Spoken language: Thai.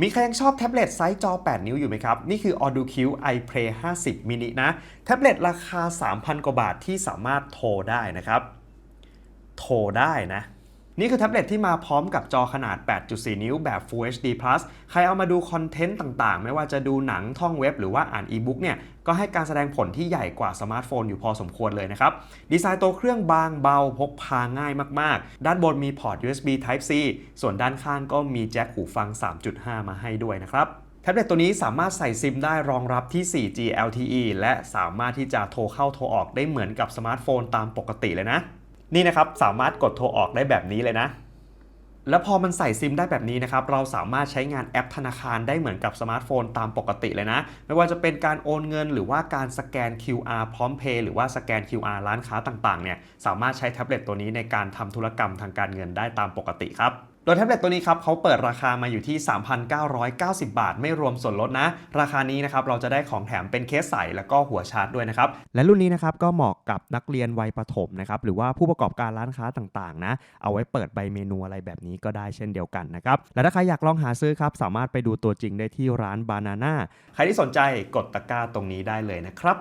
มีใครยังชอบแท็บเล็ตไซส์จอ 8 นิ้วอยู่ไหมครับ นี่คือ AudoQ iPlay 50 mini นะ แท็บเล็ตราคา 3,000 กว่าบาทที่สามารถโทรได้นะครับ โทรได้นะ นี่คือแท็บเล็ตที่มาพร้อมกับจอขนาด 8.4 นิ้วแบบ Full HD Plus ใครเอามาดูคอนเทนต์ต่างๆ ไม่ว่าจะดูหนังท่องเว็บหรือว่าอ่านอีบุ๊กเนี่ย ก็ให้การแสดงผลที่ใหญ่กว่าสมาร์ทโฟนอยู่พอสมควรเลยนะครับ ดีไซน์ตัวเครื่องบางเบาพกพาง่ายมากๆ ด้านบนมีพอร์ต USB Type C ส่วนด้านข้างก็มีแจ็คหูฟัง 3.5 มาให้ด้วยนะครับแท็บเล็ตตัวนี้สามารถใส่ซิมได้รองรับที่ 4G LTE และสามารถที่จะโทรเข้าโทรออกได้เหมือนกับสมาร์ทโฟนตามปกติเลยนะ นี่นะครับสามารถกดโทรออกได้แบบนี้เลยนะ แล้วพอมันใส่ซิมได้แบบนี้นะครับ เราสามารถใช้งานแอปธนาคารได้เหมือนกับสมาร์ทโฟนตามปกติเลยนะ ไม่ว่าจะเป็นการโอนเงินหรือว่าการสแกน QR พร้อมเพย์หรือว่าสแกน QR ร้านค้าต่างๆเนี่ย สามารถใช้แท็บเล็ตตัวนี้ในการทำธุรกรรมทางการเงินได้ตามปกติครับ โดยแท็บเล็ตตัวนี้ครับเขาเปิดราคามาอยู่ที่ 3,990 บาท ไม่รวมส่วนลดนะ ราคานี้นะครับเราจะได้ของแถมเป็นเคสใสแล้วก็หัวชาร์จด้วยนะครับ และรุ่นนี้นะครับก็เหมาะกับนักเรียนวัยประถมนะครับหรือว่าผู้ประกอบการร้านค้าต่างๆนะเอาไว้เปิดใบเมนูอะไรแบบนี้ก็ได้เช่นเดียวกันนะครับและถ้าใครอยากลองหาซื้อครับสามารถไปดูตัวจริงได้ที่ร้านบานาน่าใครที่สนใจกดตะกร้าตรงนี้ได้เลยนะครับ